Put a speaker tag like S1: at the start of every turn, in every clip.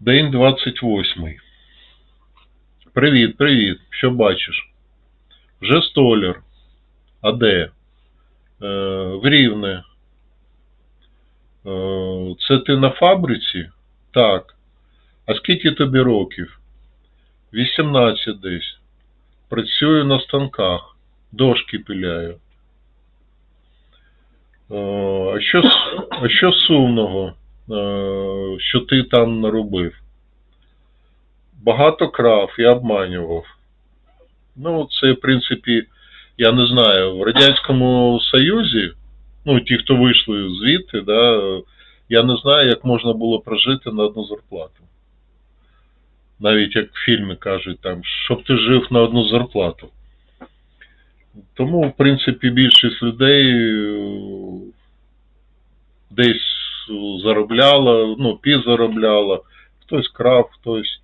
S1: День 28. Привіт, привіт. Що бачиш? Вже столяр. А де? Е, в Рівне. Е, це ти на фабриці? Так. А скільки тобі років? 18 десь. Працюю на станках. Дошки пиляю. Е, а, що, а що сумного, що ти там наробив? Багато крав і обманював. Ну, це, в принципі, я не знаю, в Радянському Союзі, ну, ті, хто вийшли звідти, да, я не знаю, як можна було прожити на одну зарплату. Навіть як в фільмі кажуть, там, щоб ти жив на одну зарплату. Тому, в принципі, більшість людей е, десь заробляла, ну, підзаробляла, хтось крав, хтось.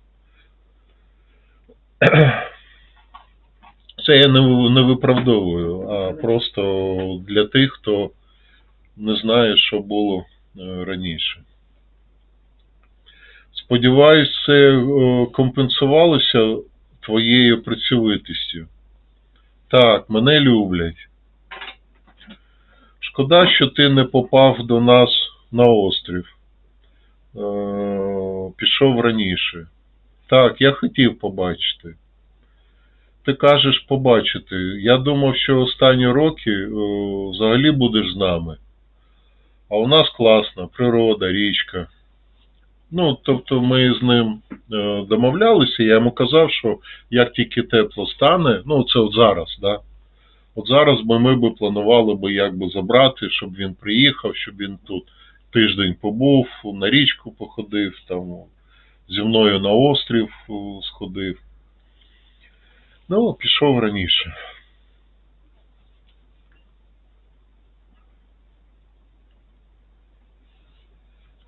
S1: Це я не, не виправдовую, а просто для тих, хто не знає, що було е, раніше. Сподіваюсь, це е, компенсувалося твоєю працьовитістю. Так, мене люблять. Шкода, що ти не попав до нас на острів. Е, пішов раніше. Так, я хотів побачити. Ти кажеш побачити. Я думав, що останні роки е, взагалі будеш з нами. А у нас класна природа, річка. Ну, тобто ми з ним е, домовлялися, я йому казав, що як тільки тепло стане, ну це от зараз, да? От зараз би ми би планували би як би забрати, щоб він приїхав, щоб він тут тиждень побув, на річку походив, там зі мною на острів е, сходив. Ну, пішов раніше.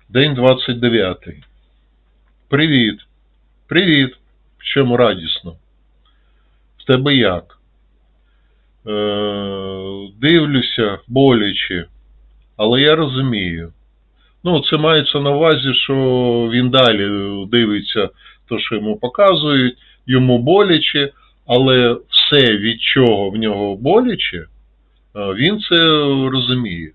S1: День 29. Привіт. Привіт. В чому радісно? В тебе як? Е, дивлюся, боляче, але я розумію. Ну, це мається на увазі, що він далі дивиться те, що йому показують, йому боляче, але все, від чого в нього боляче, е, він це розуміє.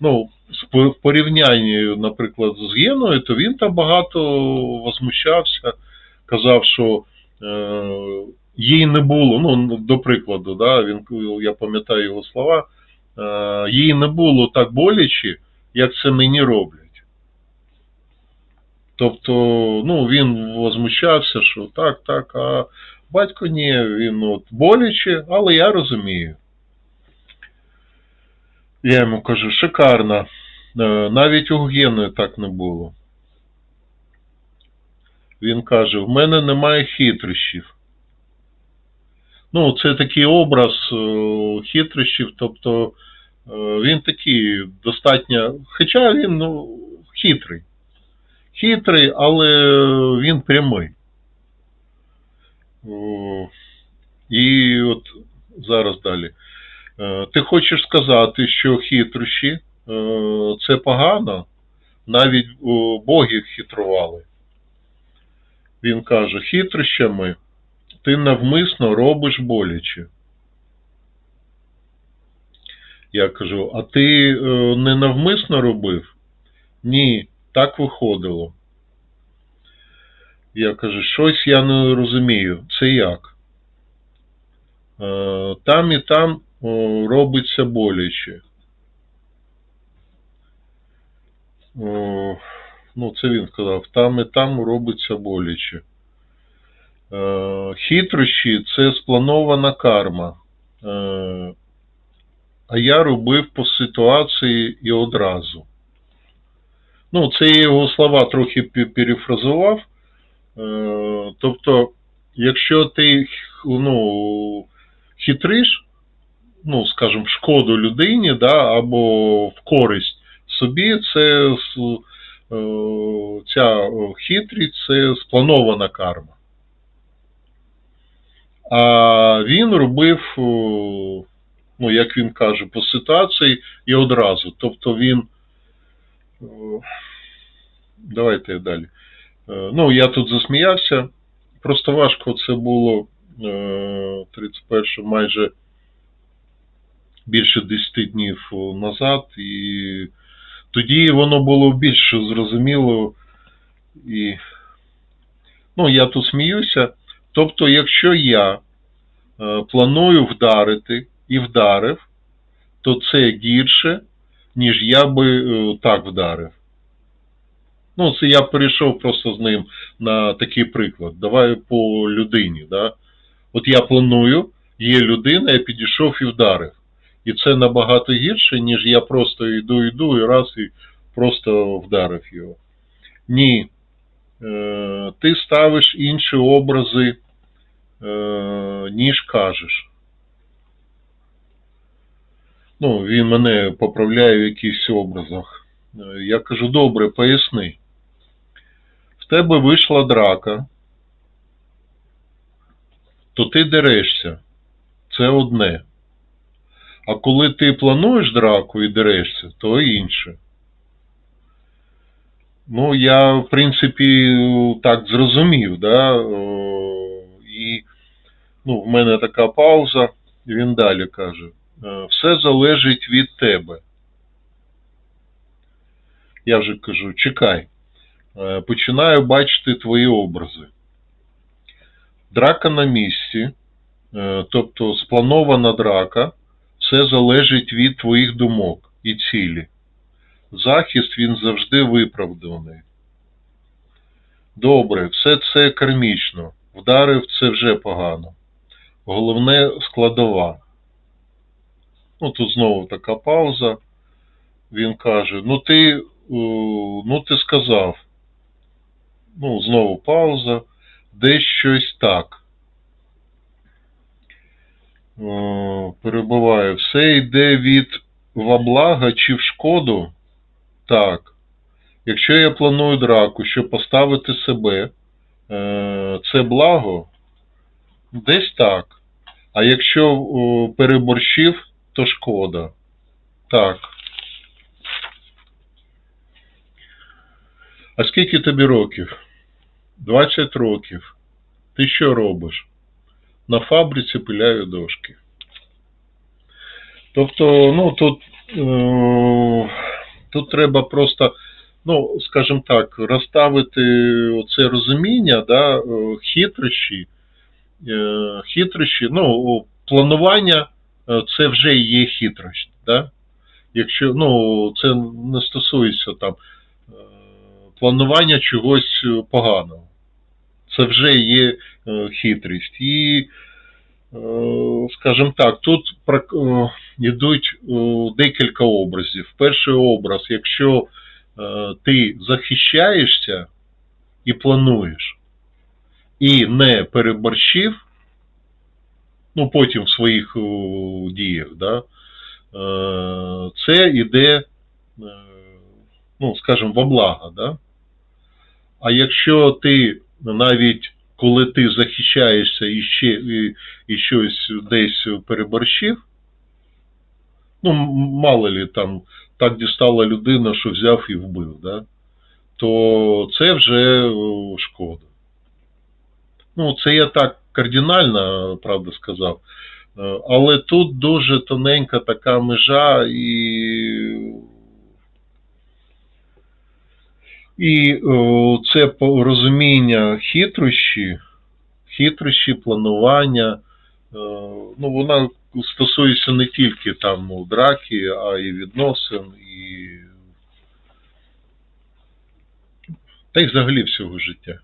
S1: Ну, в порівнянні, наприклад, з Геною, то він там багато возмущався, казав, що е, їй не було, ну, до прикладу, да, він, я пам'ятаю його слова, їй не було так боляче, як це мені роблять. Тобто, ну, він возмущався, що так, так, а батько ні, він от боляче, але я розумію. Я йому кажу, шикарно. Е, Навіть у Гени так не було. Він каже: в мене немає хитрощів. Ну, це такий образ е, хитрощів, тобто е, він такий достатньо. Хоча він ну, хитрий. Хитрий, але він прямий. І от зараз далі. Е, Ти хочеш сказати, що хитрощі це погано? Навіть боги хитрували. Він каже, хитрощами ти навмисно робиш боляче. Я кажу, а ти е, не навмисно робив? Ні, так виходило. Я кажу, щось я не розумію. Це як? Е, Там і там робиться боляче. Ну, це він сказав, там і там робиться боляче. Е, Хитрощі це спланована карма. Е, А я робив по ситуації і одразу. Ну, це я його слова трохи перефразував. Е, Тобто, якщо ти ну, хитриш, ну, скажімо, в шкоду людині, да, або в користь собі, це ця хитрість це спланована карма. А він робив, е, ну, як він каже, по ситуації і одразу. Тобто він, е, давайте далі. Е, Ну, я тут засміявся. Просто важко це було е, 31 майже більше 10 днів назад, і тоді воно було більш зрозуміло. І, ну, я тут сміюся. Тобто, якщо я е, планую вдарити і вдарив, то це гірше, ніж я би е, так вдарив. Ну, це я перейшов просто з ним на такий приклад. Давай по людині. Да? От я планую, є людина, я підійшов і вдарив. І це набагато гірше, ніж я просто йду, йду і раз і просто вдарив його. Ні. Е, ти ставиш інші образи, ніж кажеш. Ну, він мене поправляє в якихось образах. Е, Я кажу, добре, поясни. В тебе вийшла драка, то ти дерешся. Це одне. А коли ти плануєш драку і дерешся, то інше. Ну, я, в принципі, так зрозумів, да? І ну, в мене така пауза, він далі каже: «Е, все залежить від тебе. Я вже кажу, чекай, Е, починаю бачити твої образи. Драка на місці, е, тобто спланована драка, все залежить від твоїх думок і цілі. Захист він завжди виправданий. Добре, все це кармічно. Вдарив це вже погано. Головне складова. Ну, тут знову така пауза. Він каже: Ну ти, ну ти сказав. Ну, знову пауза. Десь щось так. Е, Перебуває. Все йде від во благо чи в шкоду? Так. Якщо я планую драку, щоб поставити себе, е, це благо? Десь так. А якщо о, переборщив, то шкода. Так. А скільки тобі років? 20 років. Ти що робиш? На фабриці пиляю дошки. Тобто, ну тут, е, тут треба просто, ну, скажімо так, розставити це розуміння, да, е, хитрощі, е, хитрощі, ну, планування е, це вже є хитрощ, да? Якщо, ну, це не стосується там е, планування чогось поганого. Це вже є е, хитрість. І, е, скажімо так, тут е, йдуть е, декілька образів. Перший образ, якщо е, ти захищаєшся і плануєш, і не переборщив, ну потім в своїх е, діях, да, е, це йде, е, ну, скажімо, во благо, да? А якщо ти навіть коли ти захищаєшся і ще і, і щось десь переборщив, ну, мало ли там так дістала людина, що взяв і вбив, да? то це вже шкода. Ну, це я так кардинально, правда, сказав. Е, Але тут дуже тоненька така межа і І це розуміння хитрощі, хитрощі, планування, е, ну, вона стосується не тільки там ну, драки, а і відносин, і та й взагалі всього життя.